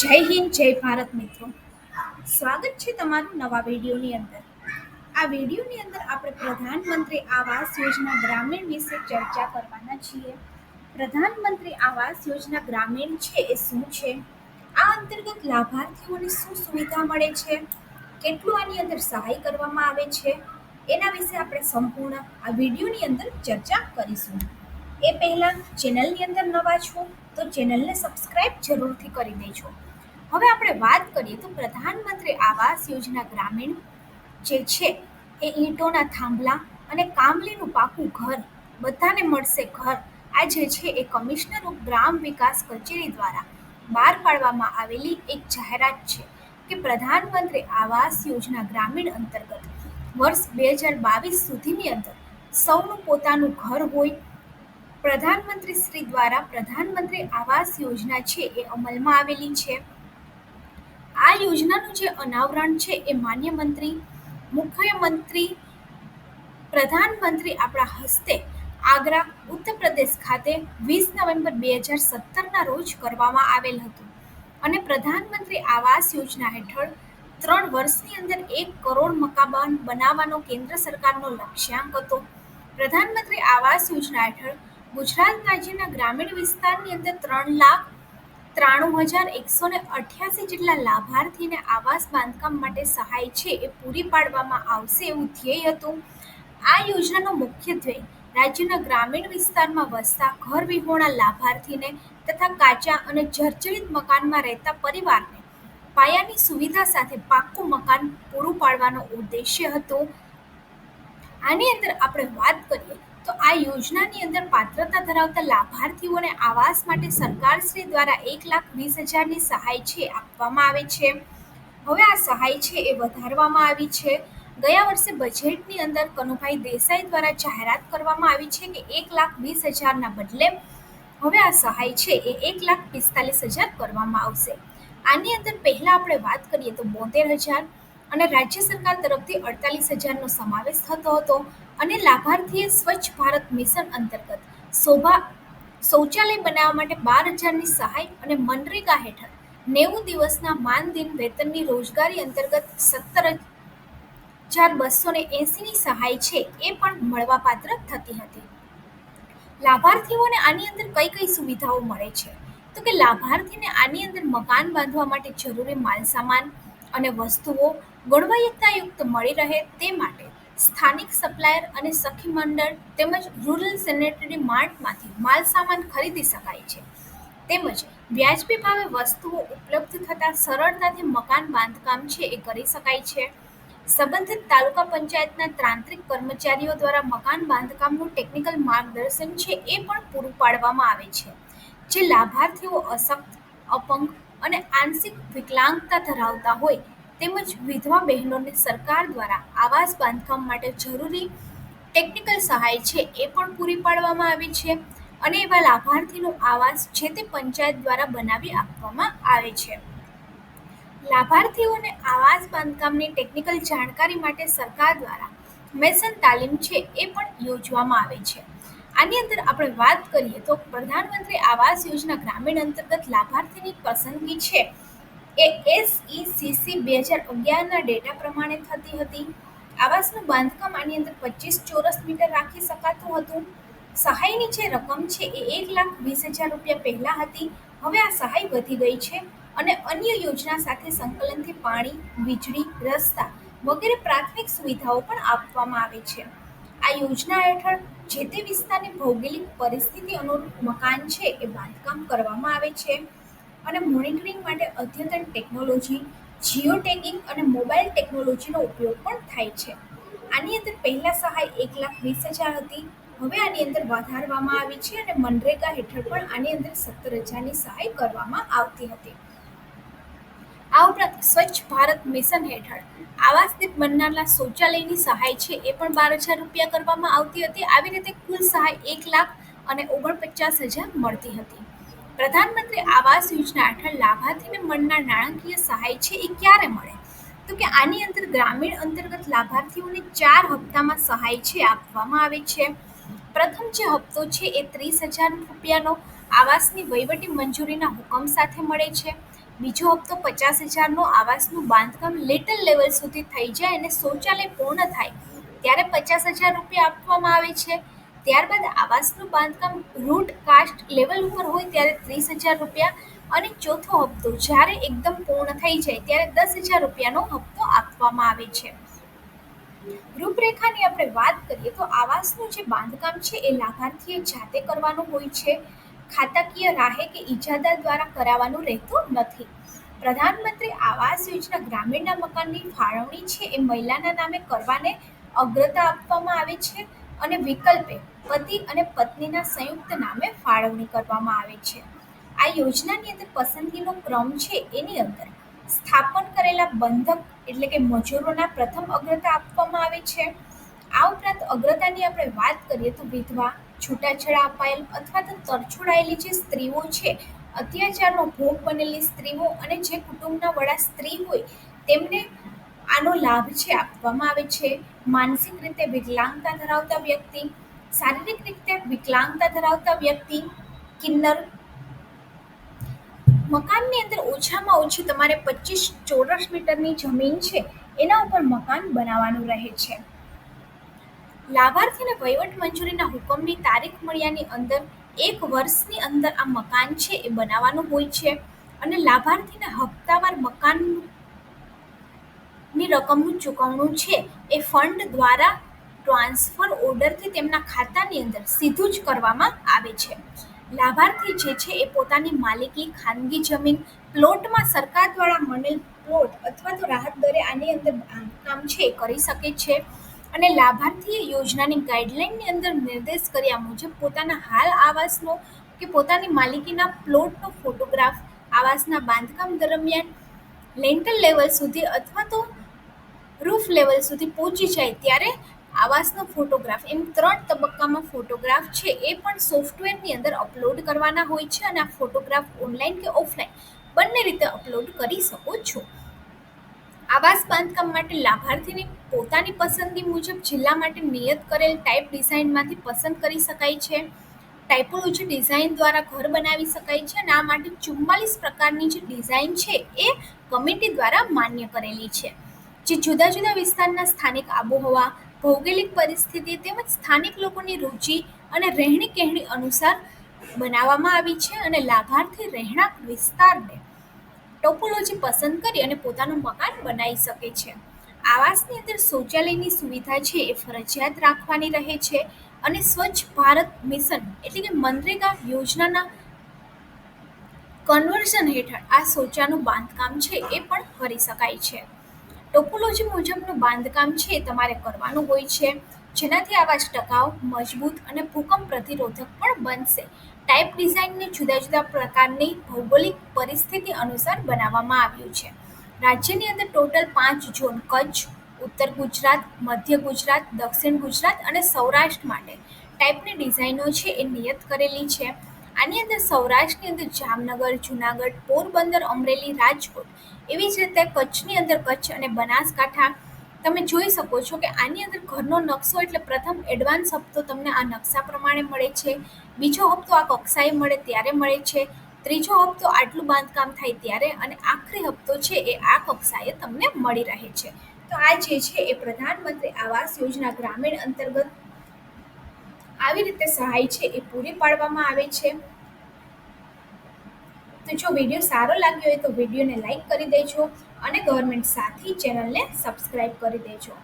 જય હિન્દ, જય ભારત મિત્રો. સ્વાગત છે તમારું નવા વિડીયોની અંદર. આ વિડીયોની અંદર આપણે પ્રધાનમંત્રી આવાસ યોજના ગ્રામીણ વિશે ચર્ચા કરવાના છીએ. પ્રધાનમંત્રી આવાસ યોજના ગ્રામીણ છે એ શું છે? આ અંતર્ગત લાભાર્થીઓને શું સુવિધા મળે છે? કેટલું આની અંદર સહાય કરવામાં આવે છે? એના વિશે આપણે સંપૂર્ણ આ વિડીયોની અંદર ચર્ચા કરીશું. એ પહેલાં ચેનલની અંદર નવા છો તો ચેનલને સબસ્ક્રાઇબ જરૂરથી કરી દેજો. હવે આપણે વાત કરીએ તો પ્રધાનમંત્રી આવાસ યોજના ગ્રામીણ જે છે, એ ઈંટોના થાંભલા અને કામલીનું પાકું ઘર, બધાને મળશે ઘર. આ જે છે, એ કમિશનર ઓફ ગ્રામ વિકાસ કચેરી દ્વારા બહાર પાડવામાં આવેલી એક જાહેરાત છે કે પ્રધાનમંત્રી આવાસ યોજના ગ્રામીણ અંતર્ગત વર્ષ બે હજાર બાવીસ સુધીની અંદર સૌનું પોતાનું ઘર હોય. પ્રધાનમંત્રી શ્રી દ્વારા પ્રધાનમંત્રી આવાસ યોજના છે, એ અમલમાં આવેલી છે. આ યોજનાનું જે અનાવરણ છે એ માન્ય મંત્રી, મુખ્યમંત્રી, પ્રધાનમંત્રી આપણા હસ્તે આગ્રા, ઉત્તર પ્રદેશ ખાતે વીસ નવેમ્બર બે હજાર સત્તરના રોજ કરવામાં આવેલ હતું. અને પ્રધાનમંત્રી આવાસ યોજના હેઠળ ત્રણ વર્ષની અંદર એક કરોડ મકાન બનાવવાનો કેન્દ્ર સરકારનો લક્ષ્યાંક હતો. પ્રધાનમંત્રી આવાસ યોજના હેઠળ ગુજરાત રાજ્યના ગ્રામીણ વિસ્તારની અંદર ત્રણ લાખ ત્રાણું હજાર એકસો ને અઠ્યાસી જેટલા લાભાર્થીને આવાસ બાંધકામ માટે સહાય છે એ પૂરી પાડવામાં આવશે એવું ધ્યેય હતું. આ યોજનાનો મુખ્ય ધ્યેય રાજ્યના ગ્રામીણ વિસ્તારમાં વસતા ઘર વિહોણા લાભાર્થીને તથા કાચા અને જર્જરિત મકાનમાં રહેતા પરિવારને પાયાની સુવિધા સાથે પાક્કું મકાન પૂરું પાડવાનો ઉદ્દેશ્ય હતો. આની અંદર આપણે વાત કરીએ તો આ યોજનાની અંદર પાત્રતા ધરાવતા લાભાર્થીઓને આવાસ માટે સરકારશ્રી દ્વારા એક લાખ વીસ હજારની સહાય છે આપવામાં આવે છે. હવે આ સહાય છે એ વધારવામાં આવી છે. ગયા વર્ષે બજેટની અંદર કનુભાઈ દેસાઈ દ્વારા જાહેરાત કરવામાં આવી છે કે એક લાખ વીસ હજારના બદલે હવે આ સહાય છે એ એક લાખ પિસ્તાલીસ હજાર કરવામાં આવશે. આની અંદર પહેલાં આપણે વાત કરીએ તો બોતેર હજાર અને રાજ્ય સરકાર તરફથી અડતાલીસ હજારનો સમાવેશ થતો હતો અને લાભાર્થીએ સ્વચ્છ ભારત મિશન અંતર્ગત શોભા શૌચાલય બનાવવા માટે બાર હજારની સહાય અને મનરેગા હેઠળ નેવું દિવસના માનદિન વેતનની રોજગારી અંતર્ગત સત્તર હજાર બસો ને એંસીની સહાય છે એ પણ મળવાપાત્ર થતી હતી. લાભાર્થીઓને આની અંદર કઈ કઈ સુવિધાઓ મળે છે? તો કે લાભાર્થીને આની અંદર મકાન બાંધવા માટે જરૂરી માલસામાન અને વસ્તુઓ ગુણવત્તાયુક્ત મળી રહે તે માટે સ્થાનિક સપ્લાયર અને સખી મંડળ તેમજ રૂરલ સેનેટરી માર્ટમાંથી માલ સામાન ખરીદી શકાય છે. તેમજ વ્યાજબી ભાવે વસ્તુઓ ઉપલબ્ધ થતાં સરળતાથી મકાન બાંધકામ છે એ કરી શકાય છે. સંબંધિત તાલુકા પંચાયતના તાંત્રિક કર્મચારીઓ દ્વારા મકાન બાંધકામનું ટેકનિકલ માર્ગદર્શન છે એ પણ પૂરું પાડવામાં આવે છે. જે લાભાર્થીઓ અશક્ત, અપંગ અને આંશિક વિકલાંગતા ધરાવતા હોય તેમજ વિધવા બહેનોને સરકાર દ્વારા આવાસ બાંધકામ માટે જરૂરી ટેકનિકલ સહાય છે એ પણ પૂરી પાડવામાં આવે છે અને એવા લાભાર્થીનો આવાસ જે તે પંચાયત દ્વારા બનાવી આપવામાં આવે છે. લાભાર્થીઓને આવાસ બાંધકામની ટેકનિકલ જાણકારી માટે સરકાર દ્વારા મેસન તાલીમ છે એ પણ યોજવામાં આવે છે. આની અંદર આપણે વાત કરીએ તો પ્રધાનમંત્રી આવાસ યોજના ગ્રામીણ અંતર્ગત લાભાર્થીની પસંદગી છે. એ એસઈસીસી બે હજાર અગિયારના ડેટા પ્રમાણે થતી હતી. આવાસનું બાંધકામ આની અંદર પચીસ ચોરસ મીટર રાખી શકાતું હતું. સહાયની જે રકમ છે એ એક લાખ વીસ હજાર રૂપિયા પહેલાં હતી. હવે આ સહાય વધી ગઈ છે અને અન્ય યોજના સાથે સંકલનથી પાણી, વીજળી, રસ્તા વગેરે પ્રાથમિક સુવિધાઓ પણ આપવામાં આવે છે. આ યોજના હેઠળ જે તે વિસ્તારની ભૌગોલિક પરિસ્થિતિ અનુરૂપ મકાન છે એ બાંધકામ કરવામાં આવે છે અને મોનિટરિંગ માટે અદ્યતન ટેકનોલોજી જીઓ ટેગિંગ અને મોબાઈલ ટેકનોલોજીનો ઉપયોગ પણ થાય છે. આની અંદર પહેલા સહાય એક લાખ વીસ હજાર હતી. હવે આની અંદર વધારવામાં આવી છે અને મનરેગા હેઠળ પણ આની અંદર સત્તર હજારની સહાય કરવામાં આવતી હતી. આ ઉપરાંત સ્વચ્છ ભારત મિશન હેઠળ આવાસદીપ બનનારના શૌચાલયની સહાય છે, એ પણ બાર હજાર રૂપિયા કરવામાં આવતી હતી. આવી રીતે કુલ સહાય એક લાખ અને ઓગણપચાસ હજાર મળતી હતી. પ્રધાનમંત્રી આવાસ યોજના હેઠળ લાભાર્થીને મળનાર નાણાકીય સહાય છે, એ ક્યારે મળે? તો કે આની અંદર ગ્રામીણ અંતર્ગત લાભાર્થીઓને ચાર હપ્તામાં સહાય છે, આપવામાં આવે છે. પ્રથમ જે હપ્તો છે, એ ત્રીસ હજાર રૂપિયાનો આવાસની વહીવટી મંજૂરીના હુકમ સાથે મળે છે. બીજો હપ્તો પચાસ હજારનો આવાસનું બાંધકામ લિટલ લેવલ સુધી થઈ જાય અને શૌચાલય પૂર્ણ થાય, ત્યારે પચાસ હજાર રૂપિયા આપવામાં આવે છે. ત્યારબાદ આવાસનું બાંધકામ રૂટ કાસ્ટ લેવલ ઉપર હોય ત્યારે ત્રીસ હજાર રૂપિયા અને ચોથો હપ્તો જ્યારે એકદમ પૂર્ણ થઈ જાય ત્યારે દસ હજાર રૂપિયાનો હપ્તો આપવામાં આવે છે. રૂપરેખાની આપણે વાત કરીએ તો આવાસનું જે બાંધકામ છે એ લાભાર્થીએ જાતે કરવાનું હોય છે. ખાતાકીય રાહે કે ઇજાદાર દ્વારા કરાવવાનું રહેતું નથી. પ્રધાનમંત્રી આવાસ યોજના ગ્રામીણના મકાનની ફાળવણી છે એ મહિલાના નામે કરવાને અગ્રતા આપવામાં આવે છે અને વિકલ્પે પતિ અને પત્નીના સંયુક્ત નામે ફાળવણી કરવામાં આવે છે. આ યોજનાની અંદર પસંદગીનો ક્રમ છે એની અંદર સ્થાપન કરેલા બંધક એટલે કે મજૂરોના પ્રથમ અગ્રતા આપવામાં આવે છે. આ ઉપરાંત અગ્રતાની આપણે વાત કરીએ તો વિધવા છૂટાછેડા અપાયેલ અથવા તો તરછોડાયેલી જે સ્ત્રીઓ છે, અત્યાચારનો ભોગ બનેલી સ્ત્રીઓ અને જે કુટુંબના વડા સ્ત્રી હોય, તેમને આનો લાભ છે આપવામાં આવે છે. માનસિક રીતે વિકલાંગતા ધરાવતા વ્યક્તિ, શારીરિક રીતે વિકલાંગતા ધરાવતા વ્યક્તિ, કિન્નર. મકાનની અંદર ઓછામાં ઓછી તમારે પચીસ ચોરસ મીટરની જમીન છે, એના ઉપર મકાન બનાવવાનું રહે છે. લાભાર્થીને વહીવટ મંજૂરીના હુકમની તારીખ મળ્યાની અંદર એક વર્ષની અંદર આ મકાન છે એ બનાવવાનું હોય છે અને લાભાર્થીને હપ્તાવાર મકાનની રકમનું ચૂકવણું છે એ ફંડ દ્વારા ટ્રાન્સફર ઓર્ડરથી તેમના ખાતાની અંદર સીધું જ કરવામાં આવે છે. લાભાર્થી જે છે એ પોતાની માલિકી ખાનગી જમીન પ્લોટમાં સરકાર દ્વારા મળેલ પ્લોટ અથવા તો રાહત દરે આની અંદર બાંધકામ છે એ કરી શકે છે. અને લાભાર્થીએ યોજનાની ગાઈડલાઇનની અંદર નિર્દેશ કર્યા મુજબ પોતાના હાલ આવાસનો કે પોતાની માલિકીના પ્લોટનો ફોટોગ્રાફ આવાસના બાંધકામ દરમિયાન લેન્ટલ લેવલ સુધી અથવા તો રૂફ લેવલ સુધી પહોંચી જાય ત્યારે આવાસનો ફોટોગ્રાફ એમ ત્રણ તબક્કામાં ફોટોગ્રાફ છે એ પણ સોફ્ટવેરની અંદર અપલોડ કરવાના હોય છે અને આ ફોટોગ્રાફ ઓનલાઈન કે ઓફલાઈન બંને રીતે અપલોડ કરી શકો છો. આવાસ બાંધકામ માટે લાભાર્થીની પોતાની પસંદગી મુજબ જિલ્લા માટે નિયત કરેલ ટાઈપ ડિઝાઇનમાંથી પસંદ કરી શકાય છે. ટાઇપોલોજી ડિઝાઇન દ્વારા ઘર બનાવી શકાય છે અને આ માટે ચુમ્માલીસ પ્રકારની જે ડિઝાઇન છે એ કમિટી દ્વારા માન્ય કરેલી છે. જે જુદા જુદા વિસ્તારના સ્થાનિક આબોહવા, ભૌગોલિક પરિસ્થિતિ તેમજ સ્થાનિક લોકોની રુચિ અને રહેણી કહેણી અનુસાર બનાવવામાં આવી છે અને લાભાર્થી રહેણાંક વિસ્તારને ટોપોલોજી પસંદ કરી અને પોતાનું મકાન બનાવી શકે છે. આવાસની અંદર શૌચાલયની સુવિધા છે એ ફરજિયાત રાખવાની રહે છે અને સ્વચ્છ ભારત મિશન એટલે કે મનરેગા યોજનાના કન્વર્ઝન હેઠળ આ શૌચાનું બાંધકામ છે એ પણ કરી શકાય છે. ટોપોલોજી મુજબનું બાંધકામ છે તમારે કરવાનું હોય છે. જેનાથી આવાસ ટકાઉ, મજબૂત અને ભૂકંપ પ્રતિરોધક પણ બનશે. ટાઈપ ડિઝાઇનને જુદા જુદા પ્રકારની ભૌગોલિક પરિસ્થિતિ અનુસાર બનાવવામાં આવ્યું છે. રાજ્યની અંદર ટોટલ પાંચ ઝોન, કચ્છ, ઉત્તર ગુજરાત, મધ્ય ગુજરાત, દક્ષિણ ગુજરાત અને સૌરાષ્ટ્ર માટે. ટાઈપની ડિઝાઇનો છે એ નિયત કરેલી છે. આની અંદર સૌરાષ્ટ્રની અંદર જામનગર, જુનાગઢ, પોરબંદર, અમરેલી, રાજકોટ એવી જ રીતે કચ્છની અંદર કચ્છ અને બનાસકાંઠા તમે જોઈ શકો છો કે આની અંદર ઘરનો નકશો એટલે પ્રથમ એડવાન્સ હપ્તો તમને આ નકશા પ્રમાણે મળે છે. બીજો હપ્તો આ કક્ષાએ મળે ત્યારે મળે છે. ત્રીજો હપ્તો આટલું બાંધકામ થાય ત્યારે અને આખરી હપ્તો છે એ આ કક્ષાએ તમને મળી રહે છે. તો આ જે છે એ પ્રધાનમંત્રી આવાસ યોજના ગ્રામીણ અંતર્ગત આવી રીતે સહાય છે એ પૂરી પાડવામાં આવે છે. તો જો વીડિયો સારો લાગ્યો હોય તો વિડીયોને લાઈક કરી દેજો. અને ગવર્મેન્ટ સાથી ચેનલને સબસ્ક્રાઈબ કરી દેજો.